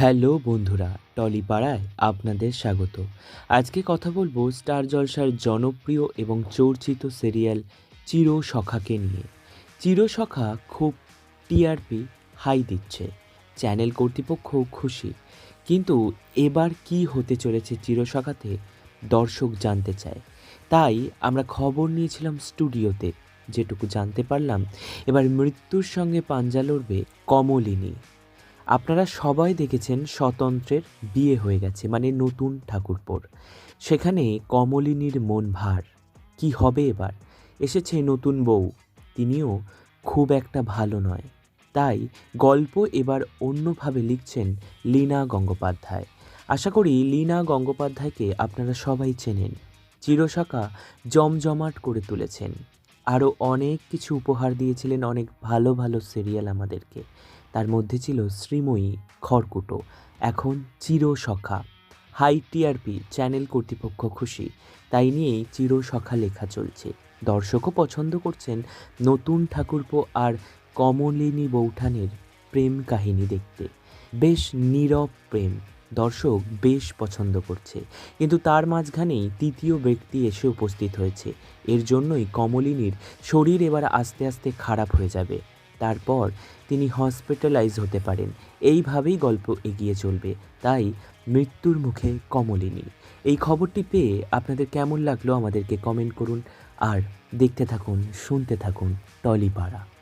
Hello বন্ধুরা টলিপাড়ায় আপনাদের স্বাগত। আজকে কথা বলব স্টার জলসার জনপ্রিয় এবং চর্চিত সিরিয়াল চিরসখাকে নিয়ে। চিরসখা খুব টিআরপি হাই দিচ্ছে, চ্যানেল কর্তৃপক্ষ খুশি। কিন্তু এবার কি হতে চলেছে চিরসখাতে দর্শক জানতে চায়। তাই আমরা খবর নিয়েছিলাম স্টুডিওতে, যেটুকু জানতে পারলাম। এবার মৃত্যুর সঙ্গে পাঞ্জা লড়বে কমলিনী। আপনারা সবাই দেখেছেন স্বতন্ত্রের বিয়ে হয়ে গেছে মানে নতুন ঠাকুরপোর সেখানে কমলিনীর মন ভার। কি হবে এবার? এসেছে নতুন বউ। তিনিও খুব একটা ভালো নয়। তাই গল্প এবার অন্যভাবে লিখছেন লীনা গঙ্গোপাধ্যায়। আশা করি লীনা গঙ্গোপাধ্যায়কে আপনারা সবাই চেনেন। চিরশাখা জমজমাট করে তুলেছেন। আরও অনেক কিছু উপহার দিয়েছিলেন অনেক ভালো ভালো সিরিয়াল আমাদেরকে। তার মধ্যে ছিল শ্রীময়ী খড়কুটো। এখন চিরসখা। হাই টিআরপি, চ্যানেল কর্তৃপক্ষ খুশি। তাই নিয়েই চিরসখা লেখা চলছে। দর্শকও পছন্দ করছেন নতুন ঠাকুরপো আর কমলিনী বৌঠানের প্রেম কাহিনী দেখতে। বেশ নীরব প্রেম। দর্শক বেশ পছন্দ করছে। কিন্তু তার মাঝখানেই তৃতীয় ব্যক্তি এসে উপস্থিত হয়েছে। এর জন্যই কমলিনীর শরীর এবার আস্তে আস্তে খারাপ হয়ে যাবে। তারপর তিনি হসপিটালাইজ হতে পারেন। এইভাবেই গল্প এগিয়ে চলবে। তাই মৃত্যুর মুখে কমলিনী। এই খবরটি পেয়ে আপনাদের কেমন লাগল আমাদেরকে কমেন্ট করুন। আর দেখতে থাকুন, শুনতে থাকুন টলিপাড়া।